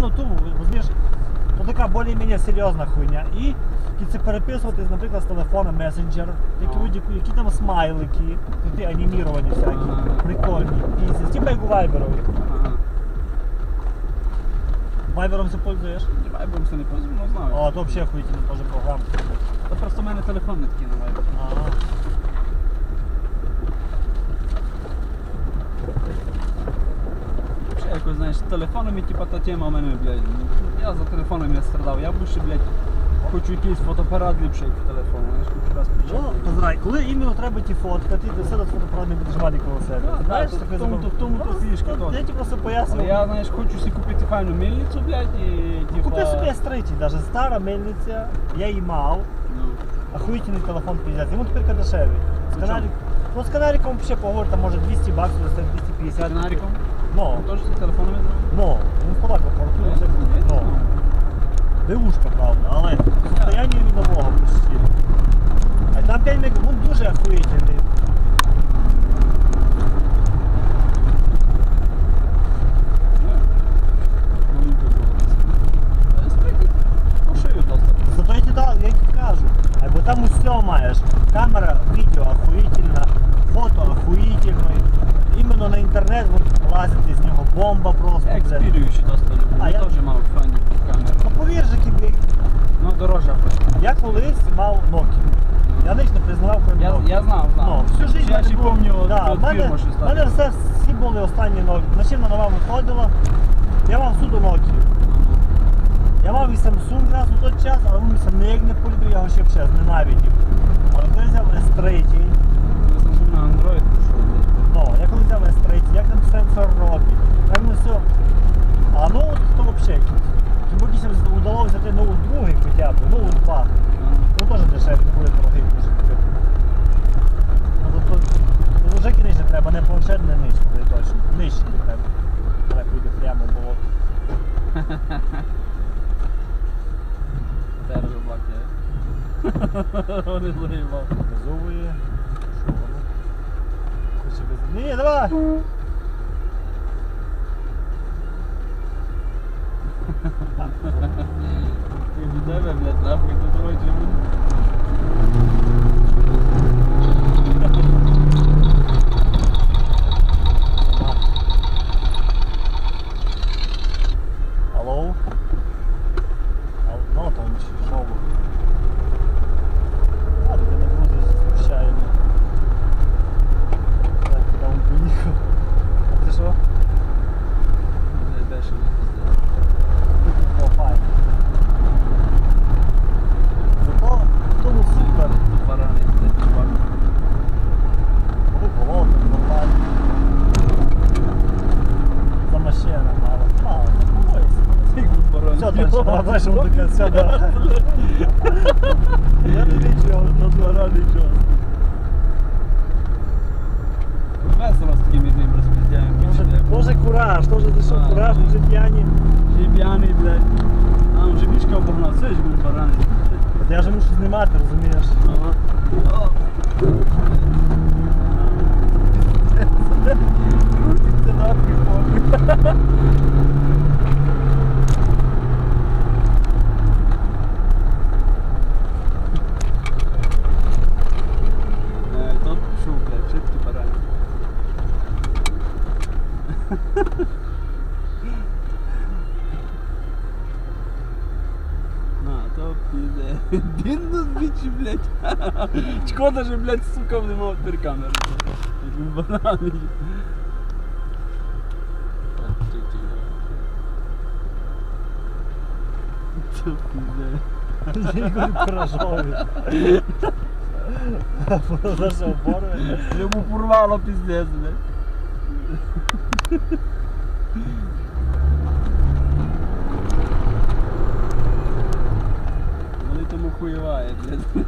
іменно ту, розумієш, то така більш-менш серйозна хуйня. І, і це переписуватись, наприклад, з телефона месенджер, які, Ага. які, там смайлики, такі аніміровані всякі, прикольні, пісні, типа як у Вайберові. Вайбером це пользуєш? Вайбом все не пользую, ну знаю. О, то взагалі охуїтельна теж програма. Та просто в мене телефон не такий на вайбер. Знаєш, з телефонами, типа та тема в мене, блядь. Я за телефоном я страдав. Я більше, блядь, хочу якийсь фотоапарат ліпший, як телефон. Знаєш, хочу раз Ну, то знай, коли іменно треба ті фоткати, ти все фотоапарат не будеш мати коло себе. Ти знаєш, таке в тому- то- в тому то Ну, фішка то. Я ті просто пояснюю. я, знаєш, хочу собі купити файну мельницю, блядь, і типа... Купи собі S3, даже стара мельниця, я її мав, Ну. охуїтельний телефон піздець, йому тепер дешевий. З Ну, канарі... Ну, з канариком ще поговорить, там може 200 баксів, десь 250. Канариком? Ну, Ну, теж з телефонами зробив? ну, він подак апаратура, все, Я ну. знаю. Дивушка, правда, але в состоянні він нового почти. А там 5 мег, він дуже охуїтельний. Усе. Камера, відео охуїтельна, фото охуїтельне. Іменно на інтернет от, лазити з нього бомба просто. Блядь. Ще досить люблю. А, Я я- теж мав файні камери. Ну повір же, кібі, Ну, просто. я колись мав Nokia. Я лично признавав, коли Я, Nokia. я знав, знав. Ну, всю жизнь я ще пам'ятаю, да, в мене, фірма щось в мене все, всі були останні Nokia. Начинна нова виходила. Я мав суду Nokia. Я мав і Samsung раз у той Вони заїбав. Газовує. Що воно? Хоче без... Ні, давай! Ти від тебе, блядь, нахуй, ти давай Точно, до кінця, да. Я не нічого, на два рази нічого. вас з такими ним розпіздяємо. Тоже кураж, тоже зайшов кураж, ну. вже п'яні. Ще п'яний, блядь. А, вже мішка обогнав, все ж був. От я вже мушу знімати, розумієш? Ага. На, то пізде. Дінно збічі, блядь. Шкода же, блядь, сука, не мав тепер камери. Як він бананий. То куражові. За що, борує? Йому порвало піздець, блядь. Вони тому хуєває, блядь.